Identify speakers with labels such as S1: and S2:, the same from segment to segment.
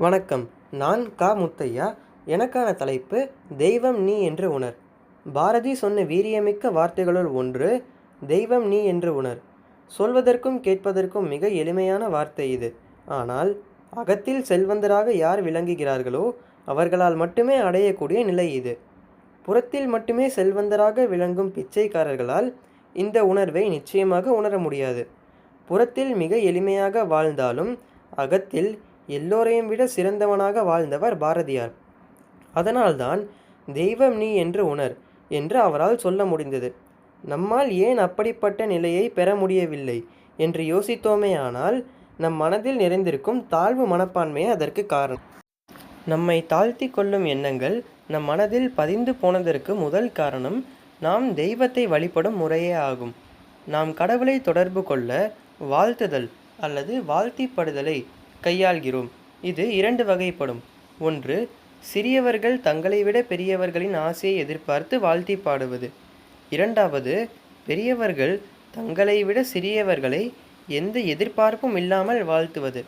S1: வணக்கம். நான் கா. முத்தையா. எனக்கான தலைப்பு தெய்வம் நீ என்று உணர். பாரதி சொன்ன வீரியமிக்க வார்த்தைகளுள் ஒன்று தெய்வம் நீ என்று உணர். சொல்வதற்கும் கேட்பதற்கும் மிக எளிமையான வார்த்தை இது. ஆனால் அகத்தில் செல்வந்தராக யார் விளங்குகிறார்களோ அவர்களால் மட்டுமே அடையக்கூடிய நிலை இது. புறத்தில் மட்டுமே செல்வந்தராக விளங்கும் பிச்சைக்காரர்களால் இந்த உணர்வை நிச்சயமாக உணர முடியாது. புறத்தில் மிக எளிமையாக வாழ்ந்தாலும் அகத்தில் எல்லோரையும் விட சிறந்தவனாக வாழ்ந்தவர் பாரதியார். அதனால்தான் தெய்வம் நீ என்று உணர் என்று அவரால் சொல்ல முடிந்தது. நம்மால் ஏன் அப்படிப்பட்ட நிலையை பெற முடியவில்லை என்று யோசித்தோமேயானால் நம் மனதில் நிறைந்திருக்கும் தாழ்வு மனப்பான்மையே அதற்கு காரணம். நம்மை தாழ்த்தி கொள்ளும் எண்ணங்கள் நம் மனதில் பதிந்து போனதற்கு முதல் காரணம் நாம் தெய்வத்தை வழிபடும் முறையே ஆகும். நாம் கடவுளை தொடர்பு கொள்ள வாழ்த்துதல் அல்லது வாழ்த்திப்படுதலை கையாள்கிறோம். இது இரண்டு வகைப்படும். ஒன்று சிறியவர்கள் தங்களை விட பெரியவர்களின் ஆசையை எதிர்பார்த்து வாழ்த்தி பாடுவது. இரண்டாவது பெரியவர்கள் தங்களை விட சிறியவர்களை எந்த எதிர்பார்ப்பும் இல்லாமல் வாழ்த்துவது.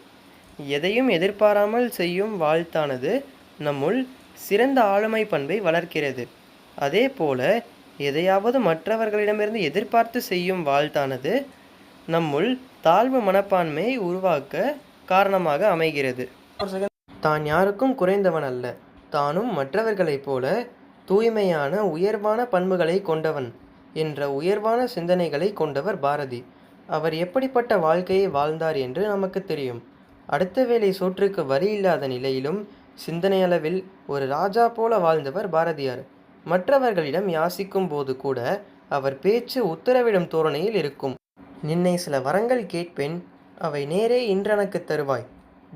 S1: எதையும் எதிர்பாராமல் செய்யும் வாழ்த்தானது நம்முள் சிறந்த ஆளுமை பண்பை வளர்க்கிறது. அதே போல எதையாவது மற்றவர்களிடமிருந்து எதிர்பார்த்து செய்யும் வாழ்த்தானது நம்முள் தாழ்வு மனப்பான்மையை உருவாக்க காரணமாக அமைகிறது. தான் யாருக்கும் குறைந்தவன் அல்ல. தானும் மற்றவர்களைப் போல தூய்மையான உயர்வான பண்புகளை கொண்டவன் என்ற உயர்வான சிந்தனைகளை கொண்டவர் பாரதி. அவர் எப்படிப்பட்ட வாழ்க்கையை வாழ்ந்தார் என்று நமக்கு தெரியும். அடுத்த வேளை சோற்றுக்கு வரி இல்லாத நிலையிலும் சிந்தனையளவில் ஒரு ராஜா போல வாழ்ந்தவர் பாரதியார். மற்றவர்களிடம் யாசிக்கும் போது கூட அவர் பேச்சு உத்தரவிடும் தோரணையில் இருக்கும். நின்னை சில வரங்கள் கேட்பேன் அவை நேரே இன்றனக்கு தருவாய்.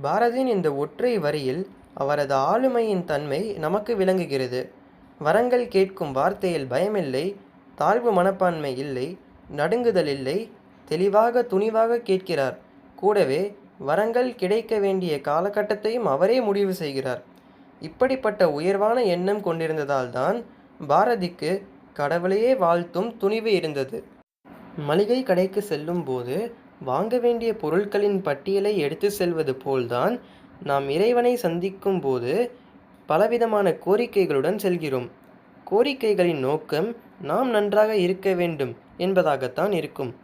S1: பாரதியின் இந்த ஒற்றை வரியில் அவரது ஆளுமையின் தன்மை நமக்கு விளங்குகிறது. வரங்கள் கேட்கும் வார்த்தையில் பயமில்லை தாழ்வு மனப்பான்மை இல்லை நடுங்குதல் இல்லை தெளிவாக துணிவாக கேட்கிறார். கூடவே வரங்கள் கிடைக்க வேண்டிய காலகட்டத்தையும் அவரே முடிவு செய்கிறார். இப்படிப்பட்ட உயர்வான எண்ணம் கொண்டிருந்ததால்தான் பாரதிக்கு கடவுளையே வாழ்த்தும் துணிவு இருந்தது. மளிகை கடைக்கு செல்லும் போது வாங்க வேண்டிய பொருட்களின் பட்டியலை எடுத்து செல்வது போல்தான் நாம் இறைவனை சந்திக்கும் போது பலவிதமான கோரிக்கைகளுடன் செல்கிறோம். கோரிக்கைகளின் நோக்கம் நாம் நன்றாக இருக்க வேண்டும் என்பதாகத்தான் இருக்கும்.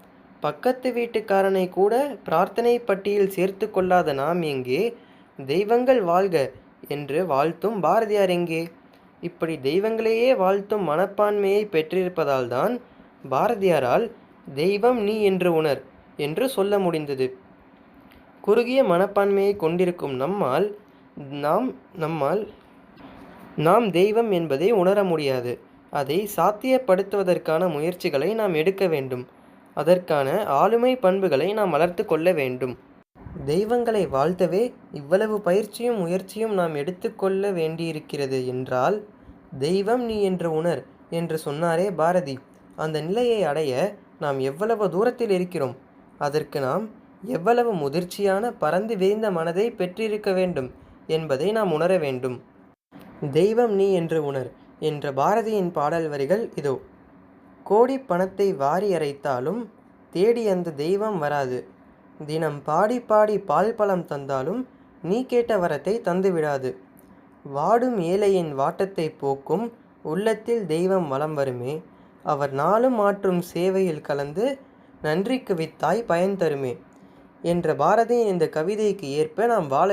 S1: பக்கத்து வீட்டுக்காரனை கூட பிரார்த்தனை பட்டியல் சேர்த்து கொள்ளாத நாம் எங்கே? தெய்வங்கள் வாழ்க என்று வாழ்த்தும் பாரதியார் எங்கே? இப்படி தெய்வங்களையே வாழ்த்தும் மனப்பான்மையை பெற்றிருப்பதால் தான் பாரதியாரால் தெய்வம் நீ என்று உணர். என்று சொல்ல முடிந்தது. குறுகிய மனப்பான்மையை கொண்டிருக்கும் நம்மால் நாம் நம்மால் நாம் தெய்வம் என்பதை உணர முடியாது. அதை சாத்தியப்படுத்துவதற்கான முயற்சிகளை நாம் எடுக்க வேண்டும். அதற்கான ஆளுமை பண்புகளை நாம் வளர்த்து கொள்ள வேண்டும். தெய்வங்களை வாழ்த்தவே இவ்வளவு பயிற்சியும் முயற்சியும் நாம் எடுத்துக்கொள்ள வேண்டியிருக்கிறது என்றால் தெய்வம் நீ என்று உணர் என்று சொன்னாரே பாரதி. அந்த நிலையை அடைய நாம் எவ்வளவு தூரத்தில் இருக்கிறோம்? அதற்கு நாம் எவ்வளவு முதிர்ச்சியான பறந்து விரிந்த மனதை பெற்றிருக்க வேண்டும் என்பதை நாம் உணர வேண்டும். தெய்வம் நீ என்று உணர் என்ற பாரதியின் பாடல் வரிகள் இதோ. கோடி பணத்தை வாரி அரைத்தாலும் தேடி அந்த தெய்வம் வராது. தினம் பாடி பாடி பால் பழம் தந்தாலும் நீ கேட்ட வரத்தை தந்துவிடாது வாடும் ஏழையின் வாட்டத்தை போக்கும் உள்ளத்தில் தெய்வம் வலம் வருமே. அவர் நாளும் மாற்றும் சேவையில் கலந்து நன்றிக்கு வித்தாய் பயன் தருமே. என்ற பாரதியின் இந்த கவிதைக்கு ஏற்ப நாம் வாழ